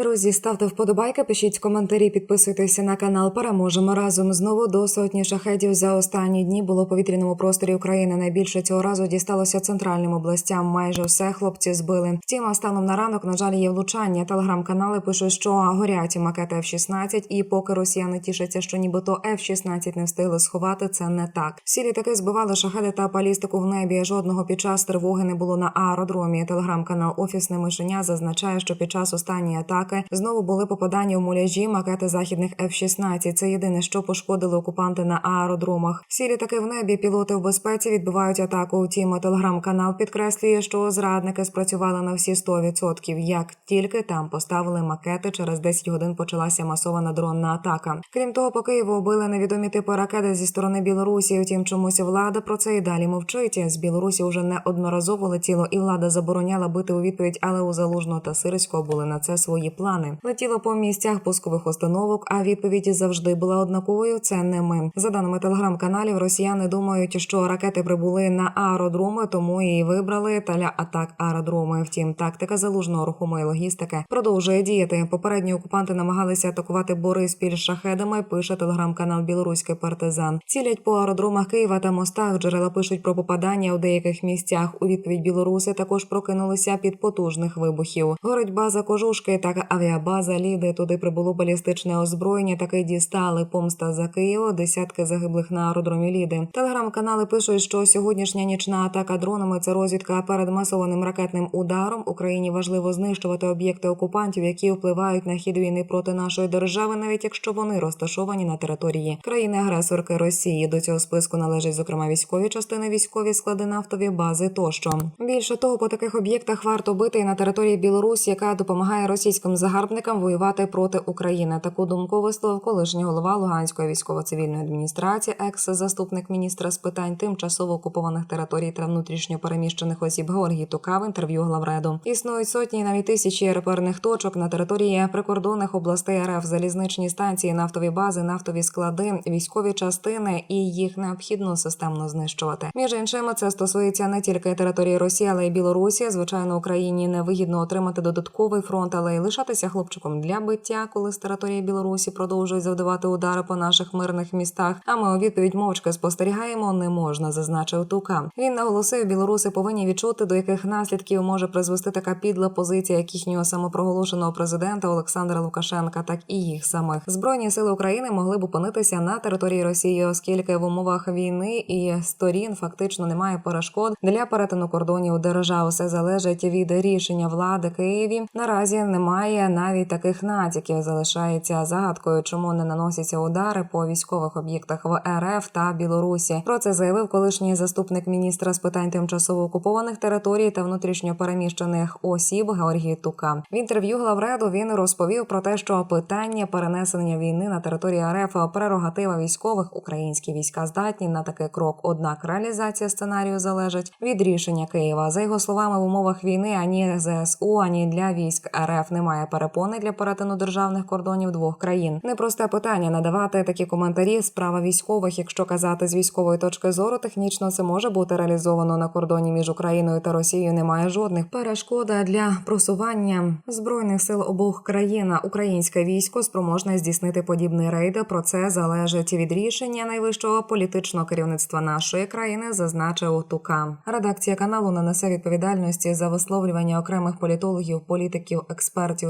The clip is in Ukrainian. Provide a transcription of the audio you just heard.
Друзі, ставте вподобайки, пишіть коментарі, підписуйтеся на канал. Переможемо разом. Знову до сотні шахедів за останні дні було у повітряному просторі України. Найбільше цього разу дісталося центральним областям. Майже все хлопці збили. Втім, станом на ранок, на жаль, є влучання. Телеграм-канали пишуть, що горять макети F-16, і поки росіяни тішаться, що нібито F-16 не встигли сховати, це не так. Всі літаки збивали шахеди та балістику в небі. Жодного під час тривоги не було на аеродромі. Телеграм-канал Офісне мишеня зазначає, що під час останньої атаки знову були попадання в муляжі макети західних F-16. Це єдине, що пошкодили окупанти на аеродромах. Всі літаки в небі, пілоти в безпеці відбивають атаку. Втім, телеграм-канал підкреслює, що зрадники спрацювали на всі 100%. Як тільки там поставили макети, через 10 годин почалася масована дронна атака. Крім того, по Києву вбили невідомі типи ракети зі сторони Білорусі. Втім, чомусь влада про це і далі мовчить. З Білорусі вже неодноразово летіло, і влада забороняла бити у відповідь, але у Залужного та Сирського були на це свої плани. Летіло по місцях пускових установок, а відповідь завжди була однаковою. Це не ми. За даними телеграм-каналів, росіяни думають, що ракети прибули на аеродроми, тому і вибрали та для атак аеродроми. Втім, тактика залужного рухомої логістики продовжує діяти. Попередні окупанти намагалися атакувати Бориспіль шахедами. Пише телеграм-канал Білоруський партизан. Цілять по аеродромах Києва та мостах. Джерела пишуть про попадання у деяких місцях. У відповідь білоруси також прокинулися під потужних вибухів. Горить база кожушки та авіабаза Ліди. Туди прибуло балістичне озброєння. Таки дістали помста за Києво. Десятки загиблих на аеродромі Ліди. Телеграм-канали пишуть, що сьогоднішня нічна атака дронами це розвідка перед масованим ракетним ударом. Україні важливо знищувати об'єкти окупантів, які впливають на хід війни проти нашої держави, навіть якщо вони розташовані на території країни-агресорки Росії. До цього списку належать зокрема військові частини, військові склади нафтові бази тощо. Більше того, по таких об'єктах варто бити і на території Білорусі, яка допомагає російським загарбникам воювати проти України. Таку думку висловив колишній голова Луганської військово-цивільної адміністрації, екс-заступник міністра з питань тимчасово окупованих територій та внутрішньо переміщених осіб Георгій Тука в інтерв'ю главреду. Існують сотні, навіть тисячі реперних точок на території прикордонних областей РФ, залізничні станції, нафтові бази, нафтові склади, військові частини, і їх необхідно системно знищувати. Між іншим, це стосується не тільки території Росії, але й Білорусі. Звичайно, Україні невигідно отримати додатковий фронт, але й лишатися хлопчиком для биття, коли з території Білорусі продовжують завдавати удари по наших мирних містах. А ми у відповідь мовчки спостерігаємо, не можна, зазначив Тука. Він наголосив, білоруси повинні відчути, до яких наслідків може призвести така підла позиція, як їхнього самопроголошеного президента Олександра Лукашенка, так і їх самих збройні сили України могли б опинитися на території Росії, оскільки в умовах війни і сторін фактично немає перешкод для перетину кордонів держав. Все залежить від рішення влади Києві. Наразі немає навіть таких натяків. Залишається загадкою, чому не наносяться удари по військових об'єктах в РФ та Білорусі. Про це заявив колишній заступник міністра з питань тимчасово окупованих територій та внутрішньо переміщених осіб Георгій Тука. В інтерв'ю главреду він розповів про те, що питання перенесення війни на території РФ прерогатива військових українські війська здатні на такий крок. Однак реалізація сценарію залежить від рішення Києва. За його словами, в умовах війни ані ЗСУ, ані для військ РФ немає перепони для перетину державних кордонів двох країн. Непросте питання надавати такі коментарі. Справа військових, якщо казати з військової точки зору, технічно це може бути реалізовано на кордоні між Україною та Росією. Немає жодних перешкод для просування збройних сил обох країн. Українське військо спроможне здійснити подібний рейд. Про це залежить від рішення найвищого політичного керівництва нашої країни, зазначив Тука. Редакція каналу не несе відповідальності за висловлювання окремих політологів, політиків, експертів